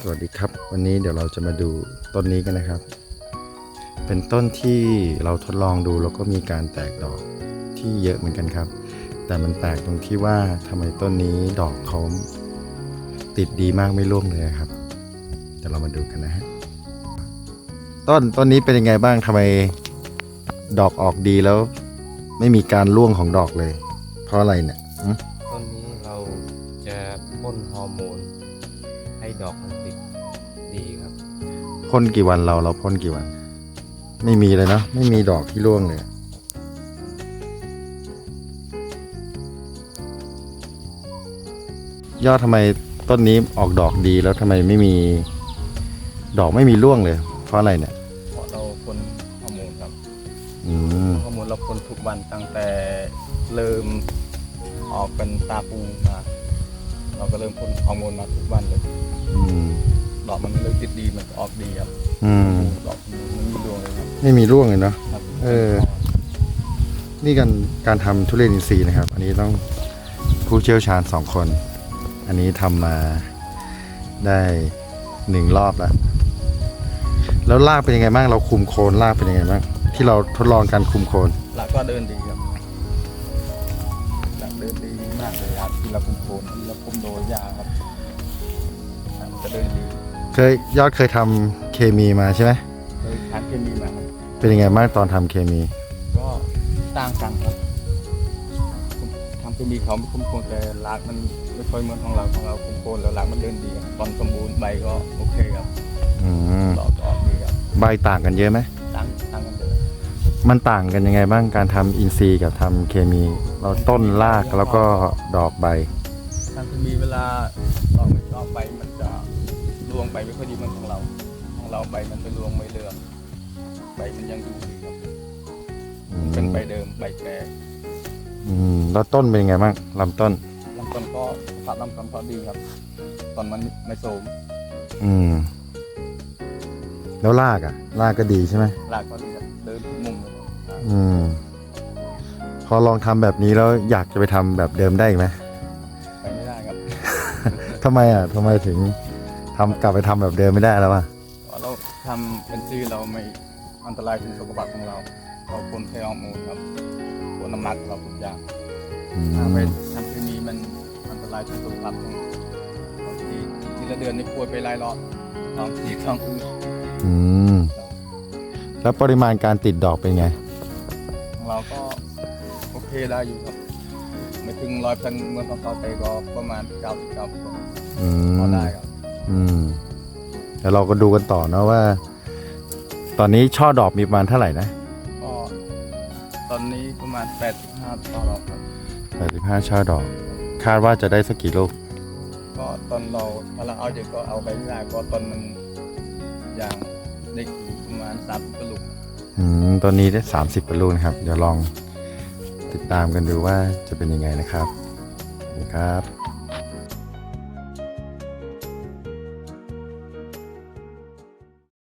สวัสดีครับ วันนี้เดี๋ยวเราจะมาดูต้นนี้กันนะครับ เป็นต้นที่เราทดลองดูแล้วก็มีการแตกดอกที่เยอะเหมือนกันครับ แต่มันแปลกตรงที่ว่าทำไมต้นนี้ดอกเขาติดดีมากไม่ร่วงเลยครับเดี๋ยวเรามาดูกันนะฮะต้นต้นนี้เป็นยังไงบ้างทำไมดอกออกดีแล้ว ไม่มีการร่วงของดอกเลย เพราะอะไรเนี่ยต้นนี้เราจะพ่นฮอร์โมน ให้ดอกมันติดดีครับ พ่นกี่วันเราเราพ่นกี่วัน ไม่มีเลยเนาะไม่มีดอกที่ร่วงเลยยอดทำไมต้นนี้ออกดอกดีแล้วทำไมไม่มีดอกไม่มีร่วงเลย เพราะอะไรเนี่ยเพราะเราพ่นฮอร์โมนครับอืมฮอร์โมนเราพ่นทุกวันตั้งแต่เริ่มออกเป็นตาปูมา เราก็เริ่มพ่นฮอร์โมนมาทุกวันเลย อืมดอกมันเริ่มติดดีมันก็ออกดีครับอืมดอกมันไม่มีดวงเลยครับไม่มีร่วงเลยเนาะ ครับเออ นี่การการทำทุเรียนอินทรีย์นะครับ อันนี้ต้องผู้เชี่ยวชาญสองคน อันนี้ทำมาได้หนึ่งรอบแล้ว แล้วรากเป็นยังไงบ้าง เราคุมโคนรากเป็นยังไงบ้าง ที่เราทดลองการคุมโคน หลักก็เดินดีครับหลักเดินดีมากเลยครับที่เราคุมโคนที่เราคุมโดยยาครับครับ จะเดินดีเคยยอดเคยทำเคมีมาใช่ไหมโดยทานเคมีมาครับเป็นยังไงบ้างตอนทำเคมี ก็ต่างกันครับทำเคมีเขาไม่คุ้มโคนแต่รากมันไม่ค่อยเหมือนของเราของเราคุ้มโคนแล้วรากมันเดินดีครับตอนสมบูรณ์ใบก็โอเคครับอืมดอกก็ออกดีครับใบต่างกันเยอะไหมต่างต่างกันเยอะมันต่างกันยังไงบ้างการทำอินทรีย์กับทำเคมี เราต้นรากแล้วก็ดอกใบ ทางเคมีเวลาดอกไม่ชอบใบมันจะ รวงใบไม่ค่อยดีเหมือนของเรา ของเราใบมันไม่รวงไม่เลืองใบมันยังดูดีครับอืมเป็นใบเดิมใบแก่อืมแล้วต้นเป็นยังไงบ้างลำต้นลำต้นก็สภาพลำต้นก็ดีครับตอนมันไม่โสมอืม แล้วรากอะรากก็ดีใช่ไหมรากก็ดีครับเดินทุกมุมเลยครับอืม พอลองทำแบบนี้แล้วอยากจะไปทำแบบเดิมได้อีกไหมไปไม่ได้ครับทำไมอะทำไมถึง ทำกลับไปทำแบบเดิมไม่ได้แล้วอะเพราะเราทำเป็นชื่อเราไม่อันตรายถึงสุขภาพของเราเราคนแค่ฮอร์โมนครับคนน้ำหนักเราทุกอย่างอืถ้าไปมทำเคมีมันอันตรายถึงสุขภาพของบางทีทีละเดือนนี่ป่วยไปหลายรอบท้องที่ท้องอืดอืมแล้วปริมาณการติดดอกเป็นไง ของเราก็โอเคได้อยู่ครับ ไม่ถึงร้อยเพันเมื่อของเขาแต่ก็ประมาณเก้าสิบเก้าเปอร์เซ็นต์อืมพอได้ครับ อืมแล้วเราก็ดูกันต่อนะว่า ตอนนี้ช่อดอกมีประมาณเท่าไหร่นะก็ตอนนี้ประมาณ85ต่อรอบครับ85ช่อดอก คาดว่าจะได้สักกี่ลูก ก็ตอนเราถ้าเราเอาเด็กก็เอาไปไม่ได้ก็ตอนมันอย่างเด็กอยู่ประมาณสามกระลุกอืมตอนนี้ได้ 30กว่าลูกนะครับ เดี๋ยวลองติดตามกันดูว่าจะเป็นยังไงนะครับสวัสดีครับ